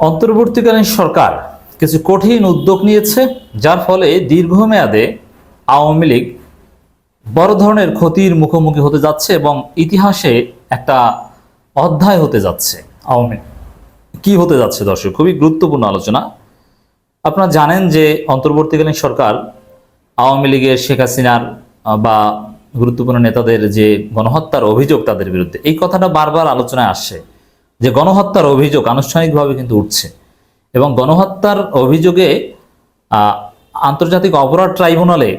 অন্তর্বর্তীকালীন সরকার কিছু কঠিন উদ্যোগ নিয়েছে, যার ফলে দীর্ঘমেয়াদে আওয়ামী লীগ বড় ধরনের ক্ষতির মুখোমুখি হতে যাচ্ছে এবং ইতিহাসে একটা অধ্যায় হতে যাচ্ছে আওয়ামী। কি হতে যাচ্ছে দর্শক? খুবই গুরুত্বপূর্ণ আলোচনা। আপনারা জানেন যে অন্তর্বর্তীকালীন সরকার আওয়ামী লীগের শেখ হাসিনার বা গুরুত্বপূর্ণ নেতাদের যে গণহত্যার অভিযোগ তাদের বিরুদ্ধে, এই কথাটা বারবার আলোচনায় আসছে। যে গণহত্যার অভিযোগ আনুষ্ঠানিকভাবে কিন্তু উঠছে। এবং গণহত্যার অভিযোগে আন্তর্জাতিক অপরাধ ট্রাইব্যুনালে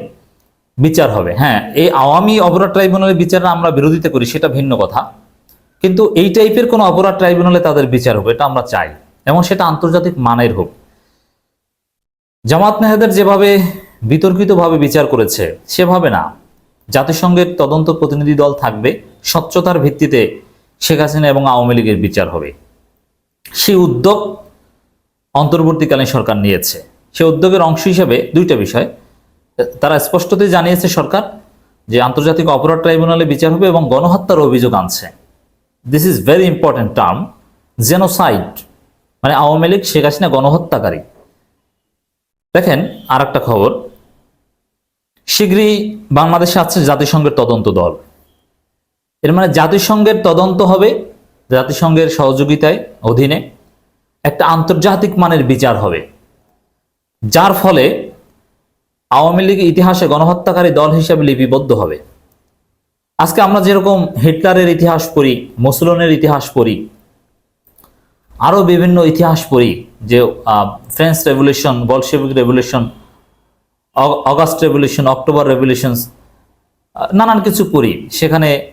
বিচার হবে। হ্যাঁ এই আওয়ামী অপরাধ ট্রাইব্যুনালে বিচার আমরা বিরোধিতা করি, সেটা ভিন্ন কথা। কিন্তু এই টাইপের কোনো অপরাধ ট্রাইব্যুনালে তাদের বিচার হবে এটা আমরা চাই। এবং সেটা আন্তর্জাতিক মানের হোক। জামাত মেহেদের যেভাবে বিতর্কিতভাবে বিচার করেছে, সেভাবে না। জাতিসংঘের তদন্ত প্রতিনিধি দল থাকবে, স্বচ্ছতার ভিত্তিতে শেখ হাসিনা এবং আওয়ামী লীগের বিচার হবে। সেই উদ্যোগ অন্তর্বর্তীকালীন সরকার নিয়েছে। সে উদ্যোগের অংশ হিসেবে দুইটা বিষয়, তারা স্পষ্টতই জানিয়েছে সরকার যে আন্তর্জাতিক অপরাধ ট্রাইব্যুনালে বিচার হবে এবং গণহত্যার অভিযোগ আনছে। This is very important term genocide মানে আওয়ামী লীগ, শেখ হাসিনা গণহত্যাকারী। দেখেন আর একটা খবর শীঘ্রই বাংলাদেশে আছে জাতিসংঘের তদন্ত দল। এর মানে জাতিসংঘের তদন্ত হবে জাতিসংঘের সহযোগিতায় অধীনে একটা আন্তর্জাতিক মানের বিচার হবে, যার ফলে আওয়ামী লীগ ইতিহাসে গণহত্যাকারী দল হিসেবে লিপিবদ্ধ হবে। আজকে আমরা যেরকম হিটলারের ইতিহাস পড়ি মুসলনের ইতিহাস পড়ি, আরও বিভিন্ন ইতিহাস পড়ি, যে French revolution Bolshevik revolution Aug- August revolution October revolutions নানান কিছু পড়ি। সেখানে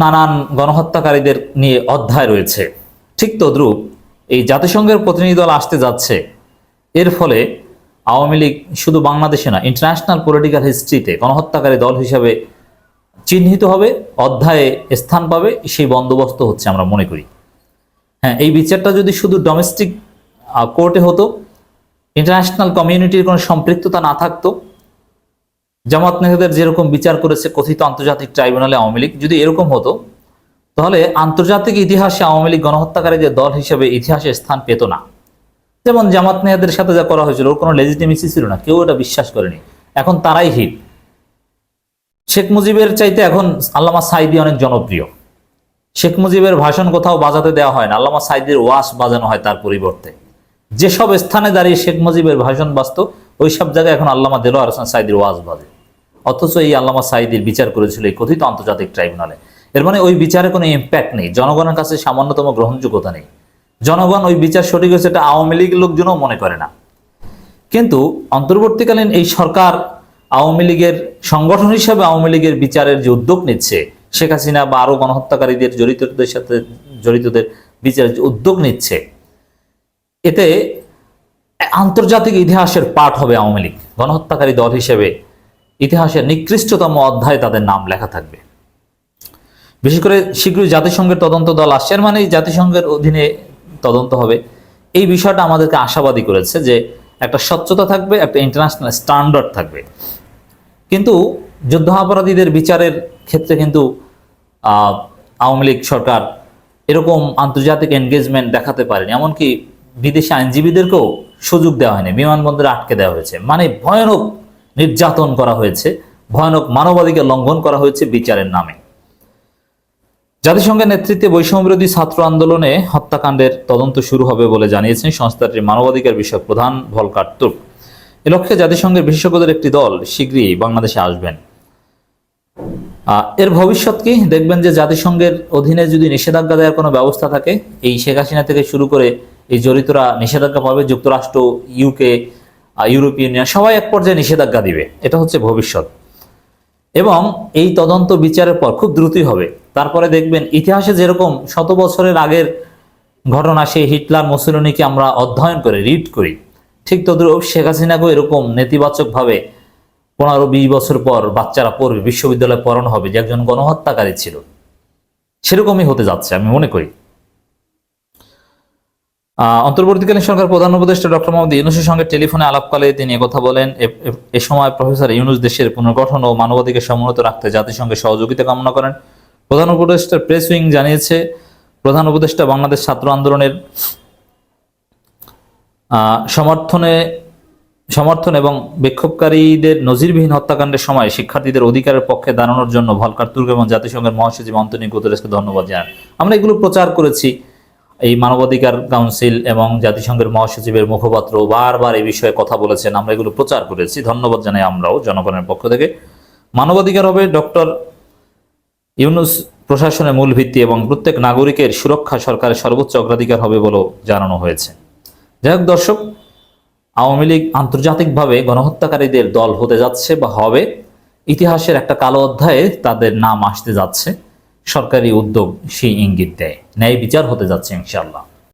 নানান গণহত্যাকারীদের নিয়ে অধ্যায় রয়েছে। ঠিক তদ্রূপ এই জাতিসংঘের প্রতিনিধি দল আসতে যাচ্ছে। এর ফলে আওয়ামী লীগ শুধু বাংলাদেশে না ইন্টারন্যাশনাল পলিটিক্যাল হিস্ট্রিতে গণহত্যাকারী দল হিসাবে চিহ্নিত হবে, অধ্যায়ে স্থান পাবে, সেই বন্দোবস্ত হচ্ছে আমরা মনে করি। হ্যাঁ এই বিচারটা যদি শুধু ডোমেস্টিক কোর্টে হতো ইন্টারন্যাশনাল কমিউনিটির কোনো সম্পৃক্ততা না থাকতো জামাত নেতাদের যেরকম বিচার করেছে কথিত আন্তর্জাতিক ট্রাইব্যুনালে আওয়ামী লীগ, যদি এরকম হতো, তাহলে আন্তর্জাতিক ইতিহাসে আওয়ামী লীগ গণহত্যাকারীদের দল হিসেবে ইতিহাসে স্থান পেত না। যেমন জামাত নেতাদের সাথে যা করা হয়েছিল, ওর কোনো লেজিটিমেসি ছিল না, কেউ এটা বিশ্বাস করেনি। এখন তারাই হিট। শেখ মুজিবের চাইতে এখন আল্লামা সাইদি অনেক জনপ্রিয়। শেখ মুজিবের ভাষণ কোথাও বাজাতে দেওয়া হয় না, আল্লামা সাইদির ওয়াস বাজানো হয় তার পরিবর্তে। যেসব স্থানে দাঁড়িয়ে শেখ মুজিবের ভাষণ বাঁচত ওই সব জায়গায় এখন আল্লামা দেলোয়ার হোসেন সাইদির ওয়াজ বাজে। অথচ এই আল্লামা সাইদির বিচার করেছিল এই কথিত আন্তর্জাতিক ট্রাইব্যুনালে। এর মানে ওই বিচারে কোনো ইম্প্যাক্ট নেই। জনগণের কাছে সামান্যতম গ্রহণযোগ্যতা নেই। জনগণ ওই বিচার সঠিক হয়েছে এটা আওয়ামী লীগের লোকজনও মনে করে না। কিন্তু অন্তর্বর্তীকালীন এই সরকার আওয়ামী লীগের সংগঠন হিসাবে আওয়ামী লীগের বিচারের যে উদ্যোগ নিচ্ছে, শেখ হাসিনা বা আরও গণহত্যাকারীদের জড়িতদের সাথে জড়িতদের বিচারের উদ্যোগ নিচ্ছে, এতে আন্তর্জাতিক ইতিহাসের পাঠ হবে আওয়ামী লীগ। গণহত্যাকারী দল হিসেবে ইতিহাসের নিকৃষ্টতম অধ্যায়ে তাদের নাম লেখা থাকবে। বিশেষ করে শীঘ্রই জাতিসংঘের তদন্ত দল আসছে মানে জাতিসংঘের অধীনে তদন্ত হবে। এই বিষয়টা আমাদেরকে আশাবাদী করেছে যে একটা স্বচ্ছতা থাকবে, একটা ইন্টারন্যাশনাল স্ট্যান্ডার্ড থাকবে। কিন্তু যুদ্ধাপরাধীদের বিচারের ক্ষেত্রে কিন্তু আওয়ামী লীগ সরকার এরকম আন্তর্জাতিক এনগেজমেন্ট দেখাতে পারেনি। এমনকি বিদেশি আইনজীবীদেরকেও সুযোগ দেওয়া হয়নি, বিমানবন্দরে আটকে দেওয়া হয়েছে। মানে ভয়ানক নির্যাতন করা হয়েছে, ভয়ানক মানবাধিকার লঙ্ঘন করা হয়েছে বিচারের নামে। জাতিসংঘের নেতৃত্বে বৈষম্য বিরোধী ছাত্র আন্দোলনে হত্যাকাণ্ডের তদন্ত শুরু হবে বলে জানিয়েছেন সংস্থাটির মানবাধিকার বিষয়ক প্রধান ভলকার তুর্ক। এ লক্ষ্যে জাতিসংঘের বিশেষজ্ঞদের একটি দল শীঘ্রই বাংলাদেশে আসবেন। এর ভবিষ্যৎ কি? দেখবেন যে জাতিসংঘের অধীনে যদি নিষেধাজ্ঞা দেওয়ার কোনো ব্যবস্থা থাকে, এই শেখ হাসিনা থেকে শুরু করে এই জড়িতরা নিষেধাজ্ঞা পাবে, যুক্তরাষ্ট্র, ইউকে ইউরোপিয়ান ইউনিয়ন, সবাই এক পর্যায়ে নিষেধাজ্ঞা দিবে। এটা হচ্ছে ভবিষ্যৎ। এবং এই তদন্ত বিচারের পর খুব দ্রুতই হবে। তারপরে দেখবেন, ইতিহাসে যেরকম শত বছরের আগের ঘটনা, সেই হিটলার, মুসলিনীকে আমরা অধ্যয়ন করে, রিড করি, ঠিক তদ্রুপ শেখ হাসিনাকেও এরকম নেতিবাচকভাবে পনেরো বিশ বছর পর বাচ্চারা পড়বে, বিশ্ববিদ্যালয়ে পড়ানো হবে, যে একজন গণহত্যাকারী ছিল। সেরকমই হতে যাচ্ছে, আমি মনে করি। অন্তর্বর্তীকালীন সরকার প্রধান উপদেষ্টা ডক্টর মোহাম্মদ ইউনুসের সঙ্গে টেলিফোনে আলাপকালে তিনি কথা বলেন, এ- সময় প্রফেসর ইউনুস দেশের পুনর্গঠন ও মানবাধিকার সমুন্নত রাখতে জাতিসংঘের সহযোগিতা কামনা করেন। প্রধান উপদেষ্টার প্রেস উইং জানিয়েছে, প্রধান উপদেষ্টা বাংলাদেশ ছাত্র আন্দোলনের সমর্থনে, সমর্থন এবং বিক্ষোভকারীদের নজিরবিহীন হত্যাকাণ্ডের সময় শিক্ষার্থীদের অধিকারের পক্ষে দাঁড়ানোর জন্য ভলকার তুর্ক এবং জাতিসংঘের মহাসচিব অন্তনি গুতরেসকে ধন্যবাদ জানান। আমরা এগুলো প্রচার করেছি। এই মানবাধিকার কাউন্সিল এবং জাতিসংঘের মহাসচিবের মুখপাত্র বারবার এই বিষয়ে কথা বলেছেন। আমরা এগুলো প্রচার করেছি। ধন্যবাদ জানাই আমরাও জনগণের পক্ষ থেকে। মানবাধিকার হবে ডক্টর ইউনুস প্রশাসনের মূল ভিত্তি এবং প্রত্যেক নাগরিকের সুরক্ষা সরকারের সর্বোচ্চ অগ্রাধিকার হবে বলেও জানানো হয়েছে। যাই হোক দর্শক, আওয়ামী লীগ আন্তর্জাতিকভাবে গণহত্যাকারীদের দল হতে যাচ্ছে বা হবে। ইতিহাসের একটা কালো অধ্যায়ে তাদের নাম আসতে যাচ্ছে। সরকারি উদ্যোগ সেই ইঙ্গিত দেয়। ন্যায় বিচার হতে যাচ্ছে ইনশাল্লাহ